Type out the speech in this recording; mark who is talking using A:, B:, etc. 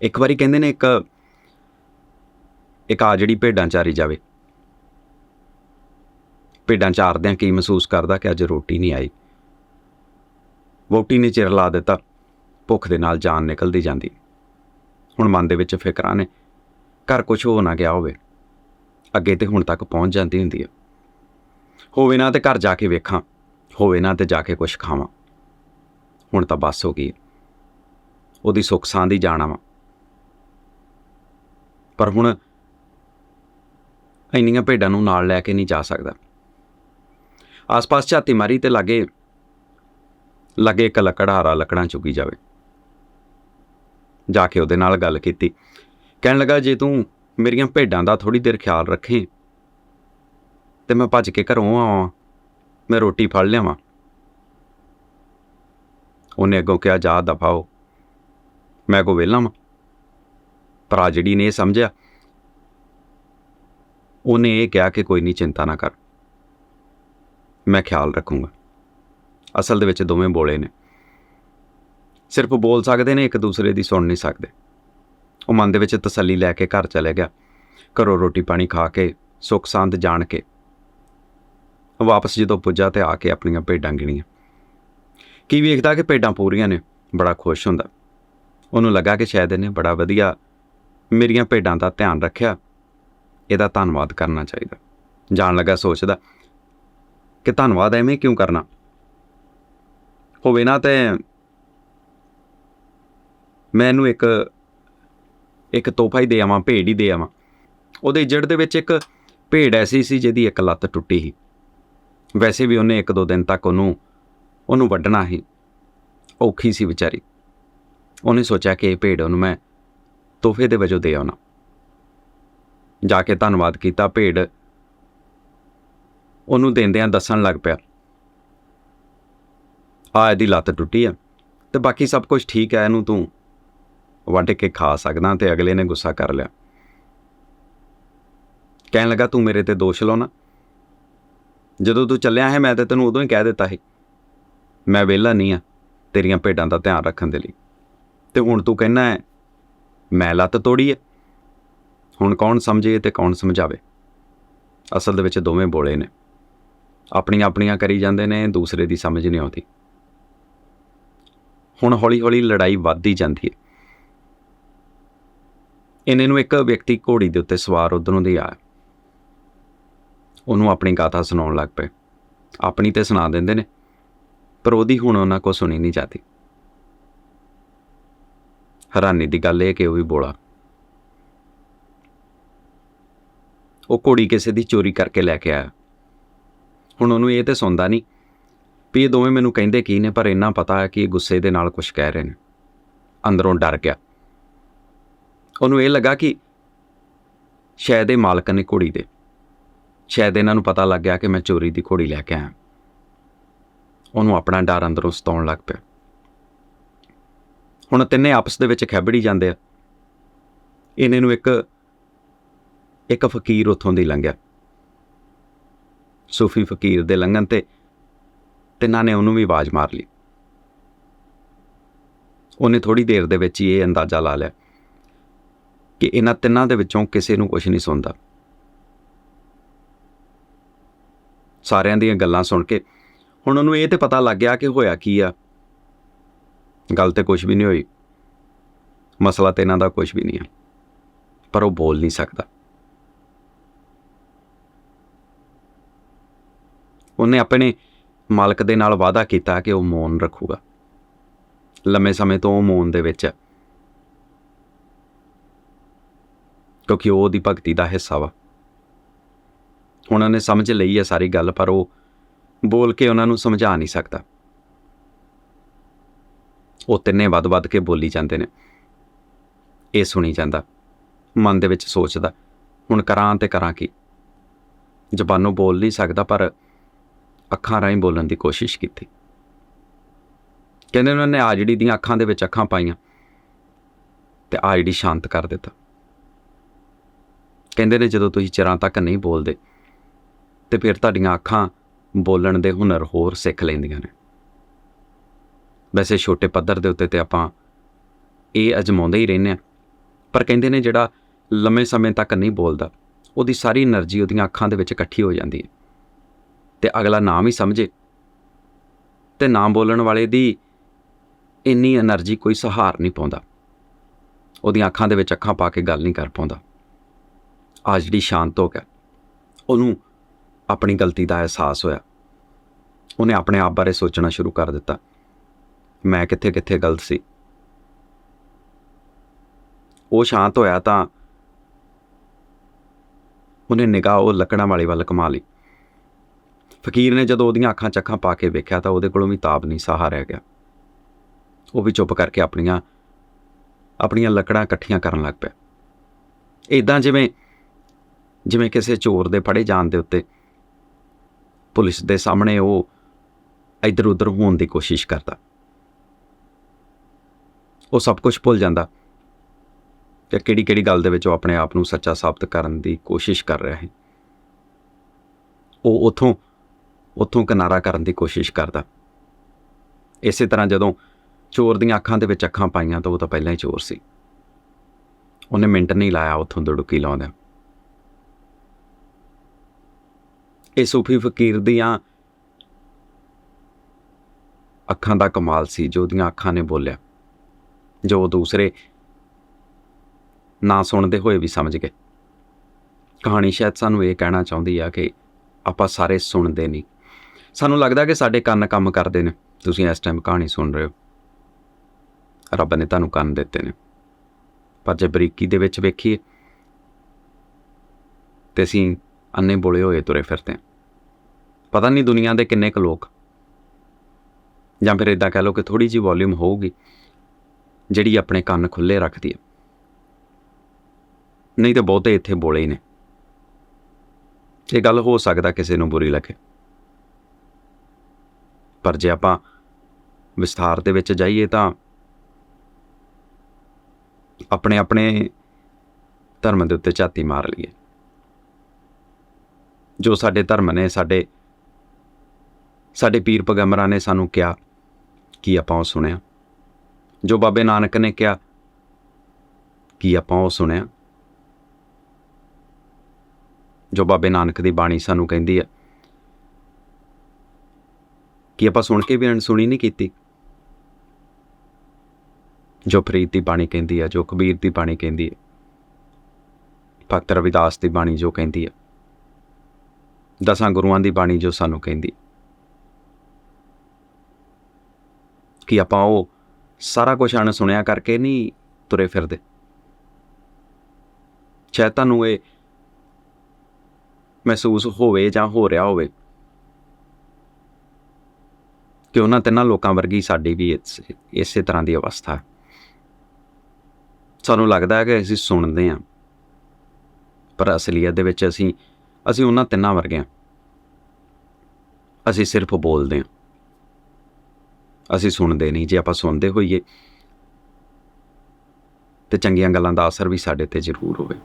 A: ਇੱਕ ਵਾਰੀ ਕਹਿੰਦੇ ਨੇ ਇੱਕ ਇੱਕ ਆ ਜਿਹੜੀ ਭੇਡਾਂ ਚਾਰੀ ਜਾਵੇ। ਭੇਡਾਂ ਚਾਰਦਿਆਂ ਕੀ ਮਹਿਸੂਸ ਕਰਦਾ ਕਿ ਅੱਜ ਰੋਟੀ ਨਹੀਂ ਆਈ। ਵੋਟੀ ਨੇ ਚਿਰ ਲਾ ਦਿੱਤਾ, ਭੁੱਖ ਦੇ ਨਾਲ ਜਾਨ ਨਿਕਲਦੀ ਜਾਂਦੀ। ਹੁਣ ਮਨ ਦੇ ਵਿੱਚ ਫਿਕਰਾਂ ਨੇ, ਘਰ ਕੁਝ ਹੋ ਨਾ ਗਿਆ ਹੋਵੇ। ਅੱਗੇ ਤੇ ਹੁਣ ਤੱਕ ਪਹੁੰਚ ਜਾਂਦੀ ਹੁੰਦੀ ਹੈ ਹੋਵੇ ਨਾ ਤੇ ਘਰ ਜਾ ਕੇ ਵੇਖਾਂ, ਹੋਵੇ ਨਾ ਤੇ ਜਾ ਕੇ ਕੁਝ ਖਾਵਾਂ। ਹੁਣ ਤਾਂ ਬਸ ਹੋ ਗਈ ਹੈ। ਉਹਦੀ ਸੁੱਖ ਸਾਂਦੀ ਜਾਣਾ ਵਾ ਪਰ ਹੁਣ ਇੰਨੀਆਂ ਭੇਡਾਂ ਨੂੰ ਨਾਲ ਲੈ ਕੇ ਨਹੀਂ ਜਾ ਸਕਦਾ। ਆਸ-ਪਾਸ ਝਾਤੀ ਮਾਰੀ ਤੇ ਲਾਗੇ ਲਾਗੇ ਇੱਕ ਲੱਕੜਹਾਰਾ ਲੱਕੜਾਂ ਚੁੱਕੀ ਜਾਵੇ। ਜਾ ਕੇ ਉਹਦੇ ਨਾਲ ਗੱਲ ਕੀਤੀ। ਕਹਿਣ ਲੱਗਾ, ਜੇ ਤੂੰ ਮੇਰੀਆਂ ਭੇਡਾਂ ਦਾ ਥੋੜੀ ਦੇਰ ਖਿਆਲ ਰੱਖੇ, ਤੇ ਮੈਂ ਭੱਜ ਕੇ ਘਰੋਂ ਆਵਾਂ, ਮੈਂ ਰੋਟੀ ਫੜ ਲਿਆਵਾਂ। ਉਹਨੇ ਅੱਗੋਂ ਕਿਹਾ, ਜਾ, ਦਫਾ ਮੈਂ ਕੋ ਵੇਲਾਂ ਵਾਂ। ਪਰ ਨੇ ਇਹ ਸਮਝਿਆ, ਉਹਨੇ ਇਹ ਕਿਹਾ ਕਿ ਕੋਈ ਨਹੀਂ, ਚਿੰਤਾ ਨਾ ਕਰ। ਮੈਂ ਖਿਆਲ ਰੱਖੂੰਗਾ। ਅਸਲ ਦੇ ਵਿੱਚ ਦੋਵੇਂ ਬੋਲੇ ਨੇ। ਸਿਰਫ ਬੋਲ ਸਕਦੇ ਨੇ, ਇੱਕ ਦੂਸਰੇ ਦੀ ਸੁਣ ਨਹੀਂ ਸਕਦੇ। ਉਹ ਮਨ ਦੇ ਵਿੱਚ ਤਸੱਲੀ ਲੈ ਕੇ ਘਰ ਚਲੇ ਗਿਆ। ਘਰੋਂ ਰੋਟੀ ਪਾਣੀ ਖਾ ਕੇ, ਸੁੱਖ ਸੰਦ ਜਾਣ ਕੇ, ਵਾਪਸ ਜਦੋਂ ਪੁੱਜਾ ਤੇ ਆ ਕੇ ਆਪਣੀਆਂ ਭੇਡਾਂ ਗਿਣੀਆਂ। ਕੀ ਵੇਖਦਾ ਕਿ ਭੇਡਾਂ ਪੂਰੀਆਂ ਨੇ? ਬੜਾ ਖੁਸ਼ ਹੁੰਦਾ। ਉਹਨੂੰ ਲੱਗਾ ਕਿ ਸ਼ਾਇਦ ਇਹਨੇ ਬੜਾ ਵਧੀਆ ਮੇਰੀਆਂ ਭੇਡਾਂ ਦਾ ਧਿਆਨ ਰੱਖਿਆ। ਇਹਦਾ ਧੰਨਵਾਦ ਕਰਨਾ ਚਾਹੀਦਾ। ਜਾਣ ਲੱਗਾ ਸੋਚਦਾ ਕਿ ਧੰਨਵਾਦ ਐਵੇਂ ਕਿਉਂ ਕਰਨਾ? ਹੋਵੇ ਨਾ ਤੇ ਮੈਂ ਇਹਨੂੰ ਇੱਕ ਇੱਕ ਤੋਹਫਾ ਹੀ ਦੇ ਆਵਾਂ, ਭੇਡ ਹੀ ਦੇ ਆਵਾਂ। ਉਹਦੇ ਜੜ ਦੇ ਵਿੱਚ ਇੱਕ ਭੇਡ ਐਸੀ ਸੀ ਜਿਹਦੀ ਇੱਕ ਲੱਤ ਟੁੱਟੀ ਸੀ। ਵੈਸੇ ਵੀ ਉਹਨੇ ਇੱਕ ਦੋ ਦਿਨ ਤੱਕ ਉਹਨੂੰ ਉਹਨੂੰ ਵੱਢਣਾ ਸੀ। ਔਖੀ ਸੀ ਵਿਚਾਰੀ। ਉਹਨੇ ਸੋਚਿਆ ਕਿ ਇਹ ਭੇਡ ਉਹਨੂੰ ਮੈਂ ਤੋਹਫੇ ਦੇ ਵਜੋਂ ਦੇ ਆਉਣਾ। ਜਾ ਕੇ ਧੰਨਵਾਦ ਕੀਤਾ, ਭੇਡ ਉਹਨੂੰ ਦਿੰਦਿਆਂ ਦੱਸਣ ਲੱਗ ਪਿਆ। ਆ ਇਹਦੀ ਲੱਤ ਟੁੱਟੀ ਆ ਤੇ ਬਾਕੀ ਸਭ ਕੁਝ ਠੀਕ ਹੈ ਇਹਨੂੰ ਤੂੰ ਵੱਢ ਕੇ ਖਾ ਸਕਦਾ ਤੇ ਅਗਲੇ ਨੇ ਗੁੱਸਾ ਕਰ ਲਿਆ। ਕਹਿਣ ਲੱਗਾ, ਤੂੰ ਮੇਰੇ ਤੇ ਦੋਸ਼ ਲਾਉਣਾ। ਜਦੋਂ ਤੂੰ ਚੱਲਿਆ ਹੈ, ਮੈਂ ਤੇ ਤੈਨੂੰ ਉਦੋਂ ਹੀ ਕਹਿ ਦਿੱਤਾ ਸੀ, ਮੈਂ ਵਿਹਲਾ ਨਹੀਂ ਆ ਤੇਰੀਆਂ ਭੇਡਾਂ ਦਾ ਧਿਆਨ ਰੱਖਣ ਦੇ ਲਈ। ਤੇ ਹੁਣ ਤੂੰ ਕਹਿਣਾ ਹੈ ਮੈਂ ਲੱਤ ਤੋੜੀ ਹੈ ਹੁਣ ਕੌਣ ਸਮਝੇ ਤੇ ਕੌਣ ਸਮਝਾਵੇ? ਅਸਲ ਦੇ ਵਿੱਚ ਦੋਵੇਂ ਬੋਲੇ ਨੇ। ਆਪਣੀਆਂ ਆਪਣੀਆਂ ਕਰੀ ਜਾਂਦੇ ਨੇ, ਦੂਸਰੇ ਦੀ ਸਮਝ ਨਹੀਂ ਆਉਂਦੀ। ਹੁਣ ਹੌਲੀ-ਹੌਲੀ ਲੜਾਈ ਵੱਧਦੀ ਜਾਂਦੀ ਹੈ ਇਹਨੇ ਨੂੰ ਇੱਕ ਵਿਅਕਤੀ ਘੋੜੀ ਦੇ ਉੱਤੇ ਸਵਾਰ ਉਧਰੋਂ ਦੀ ਆ ਉਹਨੂੰ ਆਪਣੀ ਗਾਥਾ ਸੁਣਾਉਣ ਲੱਗ ਪਏ। ਆਪਣੀ ਤੇ ਸੁਣਾ ਦਿੰਦੇ ਨੇ, ਪਰ ਉਹਦੀ ਹੁਣ ਉਹਨਾਂ ਕੋ ਸੁਣੀ ਨਹੀਂ ਜਾਂਦੀ। ਹੈਰਾਨੀ ਦੀ ਗੱਲ ਇਹ ਕਿ ਉਹ ਵੀ ਬੋਲਾ। ਉਹ ਘੋੜੀ ਕਿਸੇ ਦੀ ਚੋਰੀ ਕਰਕੇ ਲੈ ਕੇ ਆਇਆ। ਹੁਣ ਉਹਨੂੰ ਇਹ ਤੇ ਸੁਣਦਾ ਨਹੀਂ ਵੀ ਇਹ ਦੋਵੇਂ ਮੈਨੂੰ ਕਹਿੰਦੇ ਕੀ ਨੇ, ਪਰ ਇੰਨਾ ਪਤਾ ਹੈ ਕਿ ਇਹ ਗੁੱਸੇ ਦੇ ਨਾਲ ਕੁਝ ਕਹਿ ਰਹੇ ਨੇ। ਅੰਦਰੋਂ ਡਰ ਗਿਆ। ਉਹਨੂੰ ਇਹ ਲੱਗਾ ਕਿ ਸ਼ਾਇਦ ਇਹ ਮਾਲਕ ਨੇ ਘੋੜੀ ਦੇ। ਸ਼ਾਇਦ ਇਹਨਾਂ ਨੂੰ ਪਤਾ ਲੱਗ ਗਿਆ ਕਿ ਮੈਂ ਚੋਰੀ ਦੀ ਘੋੜੀ ਲੈ ਕੇ ਆਇਆ। ਉਹਨੂੰ ਆਪਣਾ ਡਰ ਅੰਦਰੋਂ ਸਤਾਉਣ ਲੱਗ ਪਿਆ। ਹੁਣ ਤਿੰਨੇ ਆਪਸ ਦੇ ਵਿੱਚ ਖੈਬੜੀ ਜਾਂਦੇ ਆ। ਇਹਨੇ ਨੂੰ ਇੱਕ ਇੱਕ ਫਕੀਰ ਉੱਥੋਂ ਦੀ ਲੰਘਿਆ। ਸੂਫੀ ਫਕੀਰ ਦੇ ਲੰਘਣ ਤੇ ਤਿੰਨਾਂ ਨੇ ਉਹਨੂੰ ਵੀ ਆਵਾਜ਼ ਮਾਰ ਲਈ। ਉਹਨੇ ਥੋੜੀ ਦੇਰ ਦੇ ਵਿੱਚ ਹੀ ਇਹ ਅੰਦਾਜ਼ਾ ਲਾ ਲਿਆ ਕਿ ਇਹਨਾਂ ਤਿੰਨਾਂ ਦੇ ਵਿੱਚੋਂ ਕਿਸੇ ਨੂੰ ਕੁਝ ਨਹੀਂ ਸੁਣਦਾ। ਸਾਰਿਆਂ ਦੀਆਂ ਗੱਲਾਂ ਸੁਣ ਕੇ ਹੁਣ ਉਹਨੂੰ ਇਹ ਤੇ ਪਤਾ ਲੱਗ ਗਿਆ ਕਿ ਹੋਇਆ ਕੀ ਆ। ਗੱਲ ਤੇ ਕੁਝ ਵੀ ਨਹੀਂ ਹੋਈ। ਮਸਲਾ ਤੇ ਇਹਨਾਂ ਦਾ ਕੁਝ ਵੀ ਨਹੀਂ ਹੈ ਪਰ ਉਹ ਬੋਲ ਨਹੀਂ ਸਕਦਾ। ਉਹਨੇ ਆਪਣੇ ਮਾਲਕ ਦੇ ਨਾਲ ਵਾਅਦਾ ਕੀਤਾ ਕਿ ਉਹ ਮੌਨ ਰੱਖੂਗਾ। ਲੰਮੇ ਸਮੇਂ ਤੋਂ ਉਹ ਮੌਨ ਦੇ ਵਿੱਚ ਹੈ ਕਿਉਂਕਿ ਉਹ ਉਹਦੀ ਭਗਤੀ ਦਾ ਹਿੱਸਾ ਵਾ। ਉਹਨਾਂ ਨੇ ਸਮਝ ਲਈ ਹੈ ਸਾਰੀ ਗੱਲ, ਪਰ ਉਹ ਬੋਲ ਕੇ ਉਹਨਾਂ ਨੂੰ ਸਮਝਾ ਨਹੀਂ ਸਕਦਾ। ਉਹ ਤਿੰਨੇ ਵੱਧ-ਵੱਧ ਕੇ ਬੋਲੀ ਜਾਂਦੇ ਨੇ। ਇਹ ਸੁਣੀ ਜਾਂਦਾ। ਮਨ ਦੇ ਵਿੱਚ ਸੋਚਦਾ, ਹੁਣ ਕਰਾਂ ਤੇ ਕਰਾਂ ਕੀ? ਜ਼ਬਾਨੋਂ ਬੋਲ ਨਹੀਂ ਸਕਦਾ, ਪਰ ਅੱਖਾਂ ਰਾਹੀਂ ਬੋਲਣ ਦੀ ਕੋਸ਼ਿਸ਼ ਕੀਤੀ। ਕਹਿੰਦੇ ਉਹਨਾਂ ਨੇ ਆਜੜੀ ਦੀਆਂ ਅੱਖਾਂ ਦੇ ਵਿੱਚ ਅੱਖਾਂ ਪਾਈਆਂ ਤੇ ਆਜੜੀ ਸ਼ਾਂਤ ਕਰ ਦਿੱਤਾ। ਕਹਿੰਦੇ ਨੇ ਜਦੋਂ ਤੁਸੀਂ ਚਿਰਾਂ ਤੱਕ ਨਹੀਂ ਬੋਲਦੇ ਤੇ ਫਿਰ ਤੁਹਾਡੀਆਂ ਅੱਖਾਂ ਬੋਲਣ ਦੇ ਹੁਨਰ ਹੋਰ ਸਿੱਖ ਲੈਂਦੀਆਂ ਨੇ। ਵੈਸੇ ਛੋਟੇ ਪੱਧਰ ਦੇ ਉੱਤੇ ਤੇ ਆਪਾਂ ਇਹ ਅਜਮਾਉਂਦੇ ਹੀ ਰਹਿੰਦੇ ਆ ਪਰ ਕਹਿੰਦੇ ਨੇ ਜਿਹੜਾ ਲੰਮੇ ਸਮੇਂ ਤੱਕ ਨਹੀਂ ਬੋਲਦਾ, ਉਹਦੀ ਸਾਰੀ એનર્ਜੀ ਉਹਦੀਆਂ ਅੱਖਾਂ ਦੇ ਵਿੱਚ ਇਕੱਠੀ ਹੋ ਜਾਂਦੀ ਹੈ। ਤੇ ਅਗਲਾ ਨਾਮ ਹੀ ਸਮਝੇ। ਤੇ ਨਾਮ ਬੋਲਣ ਵਾਲੇ ਦੀ ਇੰਨੀ એનર્ਜੀ ਕੋਈ ਸਹਾਰ ਨਹੀਂ ਪਾਉਂਦਾ। ਉਹਦੀਆਂ ਅੱਖਾਂ ਦੇ ਵਿੱਚ ਅੱਖਾਂ ਪਾ ਕੇ ਗੱਲ ਨਹੀਂ ਕਰ ਪਾਉਂਦਾ। ਆ ਜਿਹੜੀ ਸ਼ਾਂਤ ਹੋ ਗਿਆ, ਉਹਨੂੰ ਆਪਣੀ ਗਲਤੀ ਦਾ ਅਹਿਸਾਸ ਹੋਇਆ। ਉਹਨੇ ਆਪਣੇ ਆਪ ਬਾਰੇ ਸੋਚਣਾ ਸ਼ੁਰੂ ਕਰ ਦਿੱਤਾ। ਮੈਂ ਕਿੱਥੇ ਕਿੱਥੇ ਗਲਤ ਸੀ? ਉਹ ਸ਼ਾਂਤ ਹੋਇਆ ਤਾਂ ਉਹਨੇ ਨਿਗਾਹ ਉਹ ਲੱਕੜਾਂ ਵਾਲੇ ਵੱਲ ਕਮਾ ਲਈ। ਫਕੀਰ ਨੇ ਜਦੋਂ ਉਹਦੀਆਂ ਅੱਖਾਂ ਚੱਖਾਂ ਪਾ ਕੇ ਵੇਖਿਆ ਤਾਂ ਉਹਦੇ ਕੋਲੋਂ ਵੀ ਤਾਬ ਨਹੀਂ, ਸਾਹਾ ਰਹਿ ਗਿਆ। ਉਹ ਵੀ ਚੁੱਪ ਕਰਕੇ ਆਪਣੀਆਂ ਆਪਣੀਆਂ ਲੱਕੜਾਂ ਇਕੱਠੀਆਂ ਕਰਨ ਲੱਗ ਪਿਆ। ਇਦਾਂ ਜਿਵੇਂ ਜਿਵੇਂ ਕਿਸੇ ਚੋਰ ਦੇ ਫੜੇ ਜਾਣ ਦੇ ਉੱਤੇ ਪੁਲਿਸ ਦੇ ਸਾਹਮਣੇ ਉਹ ਇੱਧਰ ਉੱਧਰ ਹੋਣ ਦੀ ਕੋਸ਼ਿਸ਼ ਕਰਦਾ। ਉਹ ਸਭ ਕੁਝ ਭੁੱਲ ਜਾਂਦਾ ਕਿ ਕਿਹੜੀ ਕਿਹੜੀ ਗੱਲ ਦੇ ਵਿੱਚ ਉਹ ਆਪਣੇ ਆਪ ਨੂੰ ਸੱਚਾ ਸਾਬਤ ਕਰਨ ਦੀ ਕੋਸ਼ਿਸ਼ ਕਰ ਰਿਹਾ ਹੈ। ਉਹ ਉਥੋਂ ਉਥੋਂ ਕਿਨਾਰਾ ਕਰਨ ਦੀ ਕੋਸ਼ਿਸ਼ ਕਰਦਾ। ਇਸੇ ਤਰ੍ਹਾਂ ਜਦੋਂ ਚੋਰ ਦੀਆਂ ਅੱਖਾਂ ਦੇ ਵਿੱਚ ਅੱਖਾਂ ਪਾਈਆਂ ਤਾਂ ਉਹ ਤਾਂ ਪਹਿਲਾਂ ਹੀ ਚੋਰ ਸੀ। ਉਹਨੇ ਮਿੰਟ ਨਹੀਂ ਲਾਇਆ ਉਥੋਂ ਦੁੜਕੀ ਲਾਉਂਦਾ ਇਹ ਸੂਫੀ ਫਕੀਰ ਦੀਆਂ ਅੱਖਾਂ ਦਾ ਕਮਾਲ ਸੀ ਜੋ ਉਹਦੀਆਂ ਅੱਖਾਂ ਨੇ ਬੋਲਿਆ। ਜੋ ਦੂਸਰੇ ਨਾ ਸੁਣਦੇ ਹੋਏ ਵੀ ਸਮਝ ਗਏ। ਕਹਾਣੀ ਸ਼ਾਇਦ ਸਾਨੂੰ ਇਹ ਕਹਿਣਾ ਚਾਹੁੰਦੀ ਆ ਕਿ ਆਪਾਂ ਸਾਰੇ ਸੁਣਦੇ ਨਹੀਂ। ਸਾਨੂੰ ਲੱਗਦਾ ਕਿ ਸਾਡੇ ਕੰਨ ਕੰਮ ਕਰਦੇ ਨੇ। ਤੁਸੀਂ ਇਸ ਟਾਈਮ ਕਹਾਣੀ ਸੁਣ ਰਹੇ ਹੋ। ਰੱਬ ਨੇ ਤੁਹਾਨੂੰ ਕੰਨ ਦਿੱਤੇ ਨੇ। ਪਰ ਜੇ ਬਰੀਕੀ ਦੇ ਵਿੱਚ ਵੇਖੀਏ ਤੇ ਅਸੀਂ ਅੰਨੇ ਬੋਲੇ ਹੋਏ ਤੁਰੇ ਫਿਰਦੇ ਹਾਂ। ਪਤਾ ਨਹੀਂ ਦੁਨੀਆ ਦੇ ਕਿੰਨੇ ਕੁ ਲੋਕ ਜਾਂ ਫਿਰ ਇਦਾਂ ਕਹਿ ਲਓ ਕਿ ਥੋੜੀ ਜਿਹੀ ਵੋਲਿਊਮ ਹੋਊਗੀ। ਜਿਹੜੀ ਆਪਣੇ ਕੰਨ ਖੁੱਲੇ ਰੱਖਦੀ ਹੈ। ਨਹੀਂ ਤਾਂ ਬਹੁਤੇ ਇੱਥੇ ਬੋਲੇ ਹੀ ਨੇ। ਇਹ ਗੱਲ ਹੋ ਸਕਦਾ ਕਿਸੇ ਨੂੰ ਬੁਰੀ ਲੱਗੇ। ਪਰ ਜੇ ਆਪਾਂ ਵਿਸਥਾਰ ਦੇ ਵਿੱਚ ਜਾਈਏ ਤਾਂ ਆਪਣੇ ਆਪਣੇ ਧਰਮ ਦੇ ਉੱਤੇ ਝਾਤੀ ਮਾਰ ਲਈਏ। ਜੋ ਸਾਡੇ ਧਰਮ ਨੇ, ਸਾਡੇ ਸਾਡੇ ਪੀਰ ਪੈਗੰਬਰਾਂ ਨੇ ਸਾਨੂੰ ਕਿਹਾ, ਕੀ ਆਪਾਂ ਉਹ ਸੁਣਿਆ? ਜੋ ਬਾਬੇ ਨਾਨਕ ਨੇ ਕਿਹਾ, ਕੀ ਆਪਾਂ ਉਹ ਸੁਣਿਆ? ਜੋ ਬਾਬੇ ਨਾਨਕ ਦੀ ਬਾਣੀ ਸਾਨੂੰ ਕਹਿੰਦੀ ਹੈ, ਕਿ ਆਪਾਂ ਸੁਣ ਕੇ ਵੀ ਅਣਸੁਣੀ ਨਹੀਂ ਕੀਤੀ? ਜੋ ਫਰੀਦ ਦੀ ਬਾਣੀ ਕਹਿੰਦੀ ਹੈ, ਜੋ ਕਬੀਰ ਦੀ ਬਾਣੀ ਕਹਿੰਦੀ ਹੈ, ਭਗਤ ਰਵਿਦਾਸ ਦੀ ਬਾਣੀ ਜੋ ਕਹਿੰਦੀ ਹੈ, ਦਸਾਂ ਗੁਰੂਆਂ ਦੀ ਬਾਣੀ ਜੋ ਸਾਨੂੰ ਕਹਿੰਦੀ ਕਿ ਆਪਾਂ ਉਹ ਸਾਰਾ ਕੁਝ ਅਣ ਸੁਣਿਆ ਕਰਕੇ ਨਹੀਂ ਤੁਰੇ ਫਿਰਦੇ। ਸ਼ਾਇਦ ਤੁਹਾਨੂੰ ਇਹ ਮਹਿਸੂਸ ਹੋਵੇ ਜਾਂ ਹੋ ਰਿਹਾ ਹੋਵੇ ਕਿ ਉਹਨਾਂ ਤਿੰਨਾਂ ਲੋਕਾਂ ਵਰਗੀ ਸਾਡੀ ਵੀ ਇਸੇ ਤਰ੍ਹਾਂ ਦੀ ਅਵਸਥਾ ਹੈ। ਸਾਨੂੰ ਲੱਗਦਾ ਹੈ ਕਿ ਅਸੀਂ ਸੁਣਦੇ ਹਾਂ, ਪਰ ਅਸਲੀਅਤ ਦੇ ਵਿੱਚ ਅਸੀਂ ਅਸੀਂ ਉਹਨਾਂ ਤਿੰਨਾਂ ਵਰਗੇ ਹਾਂ। ਅਸੀਂ ਸਿਰਫ ਬੋਲਦੇ ਹਾਂ। ਅਸੀਂ ਸੁਣਦੇ ਨਹੀਂ, ਜੇ ਆਪਾਂ ਸੁਣਦੇ ਹੋਈਏ, ਤੇ ਚੰਗੀਆਂ ਗੱਲਾਂ ਦਾ ਅਸਰ ਵੀ ਸਾਡੇ ਤੇ ਜ਼ਰੂਰ ਹੋਵੇ।